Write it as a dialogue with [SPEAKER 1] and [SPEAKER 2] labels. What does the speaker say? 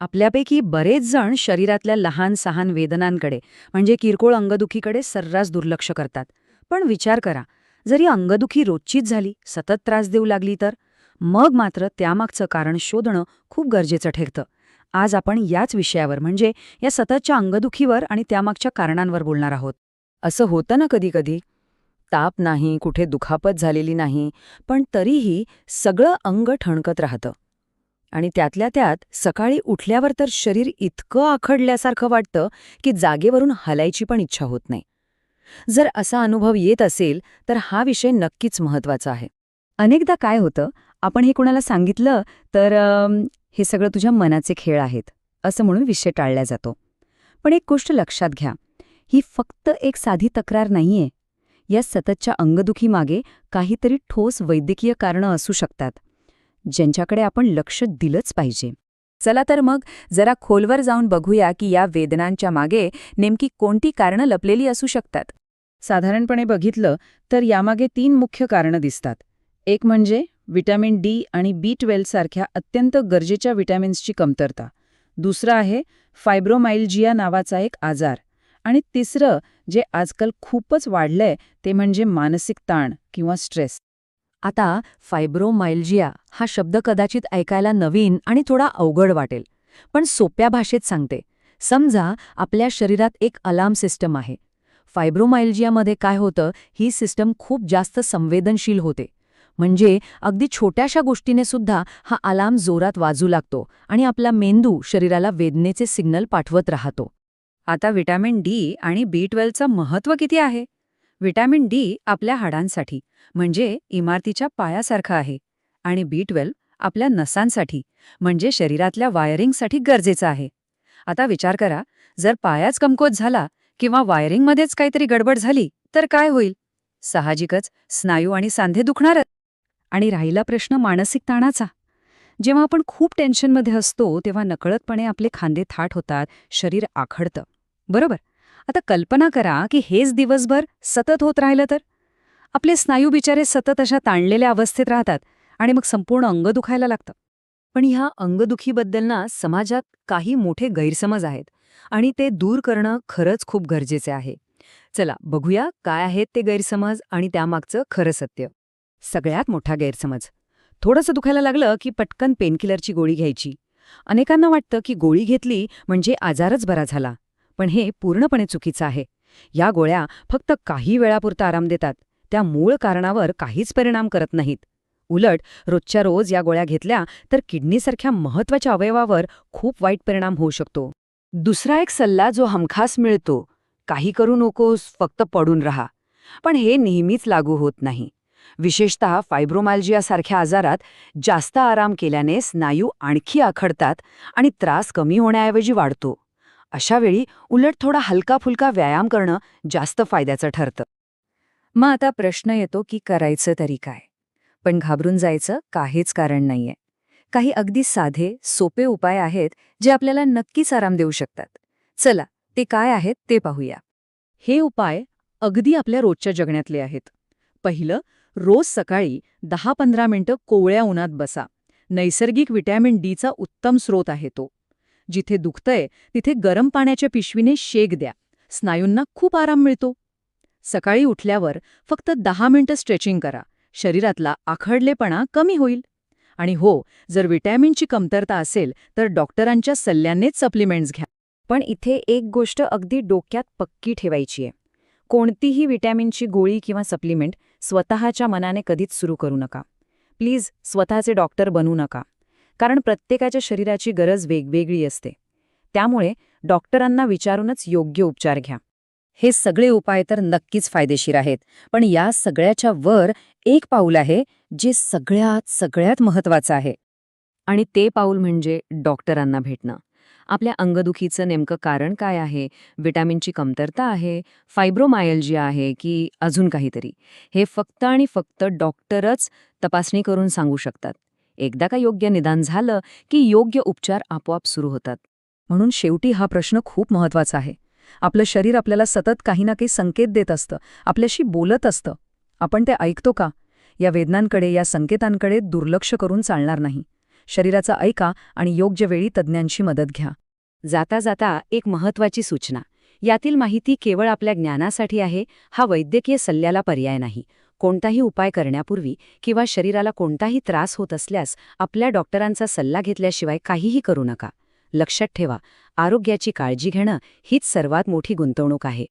[SPEAKER 1] आपल्यापैकी बरेच जण शरीरातल्या लहान सहान वेदनांकडे म्हणजे किरकोळ अंगदुखीकडे सर्रास दुर्लक्ष करतात. पण विचार करा जरी अंगदुखी रोजचीच झाली सतत त्रास देऊ लागली तर? मग मात्र त्यामागचं कारण शोधणं खूप गरजेचं ठरतं. आज आपण याच विषयावर म्हणजे या सततच्या अंगदुखीवर आणि त्यामागच्या कारणांवर बोलणार आहोत. असं होतं ना कधीकधी? ताप नाही कुठे दुखापत झालेली नाही पण तरीही सगळं अंग ठणकत राहतं. आणि त्यातल्या त्यात सकाळी उठल्यावर तर शरीर इतकं आखडल्यासारखं वाटतं की जागेवरून हलायची पण इच्छा होत नाही. जर असा अनुभव येत असेल तर हा विषय नक्कीच महत्त्वाचा आहे. अनेकदा काय होतं आपण हे कोणाला सांगितलं तर हे सगळं तुझ्या मनाचे खेळ आहेत असं म्हणून विषय टाळला जातो. पण एक गोष्ट लक्षात घ्या ही फक्त एक साधी तक्रार नाहीये. या सततच्या अंगदुखीमागे काहीतरी ठोस वैद्यकीय कारणं असू शकतात. ज्यांच्याकडे आपण लक्ष दिलंच पाहिजे. चला तर मग जरा खोलवर जाऊन बघूया की या वेदनांच्या मागे नेमकी कोणती कारणं लपलेली असू शकतात. साधारणपणे बघितलं तर यामागे तीन मुख्य कारणं दिसतात. एक म्हणजे व्हिटॅमिन डी आणि बी ट्वेल्वसारख्या अत्यंत गरजेच्या व्हिटॅमिन्सची कमतरता. दुसरं आहे फायब्रोमाइलजिया नावाचा एक आजार. आणि तिसरं जे आजकाल खूपच वाढलंय ते म्हणजे मानसिक ताण किंवा स्ट्रेस. आता फायब्रोमायल्जिया हा शब्द कदाचित ऐकायला नवीन आणि थोडा अवघड वाटेल पण सोप्या भाषेत सांगते. समजा आपल्या शरीरात एक अलार्म सिस्टम आहे. फायब्रोमायल्जियामध्ये काय होतं ही सिस्टम खूप जास्त संवेदनशील होते. म्हणजे अगदी छोट्याशा गोष्टीने सुद्धा हा अलार्म जोरात वाजू लागतो आणि आपला मेंदू शरीराला वेदनेचे सिग्नल पाठवत राहतो. आता विटॅमिन डी आणि बी ट्वेल्वचं महत्त्व किती आहे? व्हिटॅमिन डी आपल्या हाडांसाठी म्हणजे इमारतीच्या पायासारखं आहे आणि बी ट्वेल्व आपल्या नसांसाठी म्हणजे शरीरातल्या वायरिंगसाठी गरजेचं आहे. आता विचार करा जर पायाच कमकोत झाला किंवा वायरिंगमध्येच काहीतरी गडबड झाली तर काय होईल? साहजिकच स्नायू आणि सांधे दुखणारच आणि राहिला प्रश्न मानसिक ताणाचा. जेव्हा आपण खूप टेन्शनमध्ये असतो तेव्हा नकळतपणे आपले खांदे थाट होतात शरीर आखडतं. बरोबर? आता कल्पना करा की हेच दिवसभर सतत होत राहिलं तर. आपले स्नायू बिचारे सतत अशा ताणलेल्या अवस्थेत राहतात आणि मग संपूर्ण अंग दुखायला लागतं. पण ह्या अंगदुखीबद्दल ना समाजात काही मोठे गैरसमज आहेत आणि ते दूर करणं खरंच खूप गरजेचे आहे. चला बघूया काय आहेत ते गैरसमज आणि त्यामागचं खरं सत्य. सगळ्यात मोठा गैरसमज. थोडंसं दुखायला लागलं की पटकन पेनकिलरची गोळी घ्यायची. अनेकांना वाटतं की गोळी घेतली म्हणजे आजारच बरा झाला. पण हे पूर्णपणे चुकीचं आहे. या गोळ्या फक्त काही वेळापुरता आराम देतात. त्या मूळ कारणावर काहीच परिणाम करत नाहीत. उलट रोजच्या रोज या गोळ्या घेतल्या तर किडनीसारख्या महत्त्वाच्या अवयवावर खूप वाईट परिणाम होऊ शकतो. दुसरा एक सल्ला जो हमखास मिळतो काही करू नकोस फक्त पडून राहा. पण हे नेहमीच लागू होत नाही. विशेषतः फायब्रोमाल्जियासारख्या आजारात जास्त आराम केल्याने स्नायू आणखी आखडतात आणि त्रास कमी होण्याऐवजी वाढतो. अशावेळी उलट थोडा हलका फुलका व्यायाम करणं जास्त फायद्याचं ठरतं. मग आता प्रश्न येतो की करायचं तरी काय? पण घाबरून जायचं काहीच कारण नाहीये. काही अगदी साधे सोपे उपाय आहेत जे आपल्याला नक्कीच आराम देऊ शकतात. चला ते काय आहेत ते पाहूया. हे उपाय अगदी आपल्या रोजच्या जगण्यातले आहेत. पहिलं रोज सकाळी दहा पंधरा मिनिटं कोवळ्या उन्हात बसा. नैसर्गिक व्हिटॅमिन डीचा उत्तम स्रोत आहे तो. जिथे दुखतंय तिथे गरम पाण्याच्या पिशवीने शेक द्या. स्नायूंना खूप आराम मिळतो. सकाळी उठल्यावर फक्त दहा मिनिटं स्ट्रेचिंग करा. शरीरातला आखडलेपणा कमी होईल. आणि हो जर विटॅमिनची कमतरता असेल तर डॉक्टरांच्या सल्ल्यानेच सप्लिमेंट्स घ्या. पण इथे एक गोष्ट अगदी डोक्यात पक्की ठेवायची आहे. कोणतीही विटॅमिनची गोळी किंवा सप्लिमेंट स्वतःच्या मनाने कधीच सुरू करू नका. प्लीज स्वतःचे डॉक्टर बनू नका. कारण प्रत्येकाच्या शरीराची गरज वेगवेगळी असते. त्यामुळे डॉक्टरांना विचारूनच योग्य उपचार घ्या. हे सगळे उपाय तर नक्कीच फायदेशीर आहेत पण या सगळ्याच्या वर एक पाऊल आहे जे सगळ्यात सगळ्यात महत्वाचं आहे. आणि ते पाऊल म्हणजे डॉक्टरांना भेटणं. आपल्या अंगदुखीचं नेमकं कारण काय आहे? विटॅमिनची कमतरता आहे? फायब्रोमायलजी आहे की अजून काहीतरी? हे फक्त आणि फक्त डॉक्टरच तपासणी करून सांगू शकतात. एकदा का योग्य निदान झालं की योग्य उपचार आपोआप सुरू होतात. म्हणून शेवटी हा प्रश्न खूप महत्त्वाचा आहे. आपलं शरीर आपल्याला सतत काही ना काही संकेत देत असतं. आपल्याशी बोलत असतं. आपण ते ऐकतो का? या वेदनांकडे या संकेतांकडे दुर्लक्ष करून चालणार नाही. शरीराचं ऐका आणि योग्य वेळी तज्ज्ञांची मदत घ्या.
[SPEAKER 2] जाता जाता एक महत्वाची सूचना. यातील माहिती केवळ आपल्या ज्ञानासाठी आहे हा वैद्यकीय सल्ल्याला पर्याय नाही. कोणताही उपाय करण्यापूर्वी किंवा शरीराला कोणताही त्रास होत असल्यास आपल्या डॉक्टरांचा सल्ला घेतल्याशिवाय काहीही करू नका. लक्षात ठेवा आरोग्याची काळजी घेणं हीच सर्वात मोठी गुंतवणूक आहे.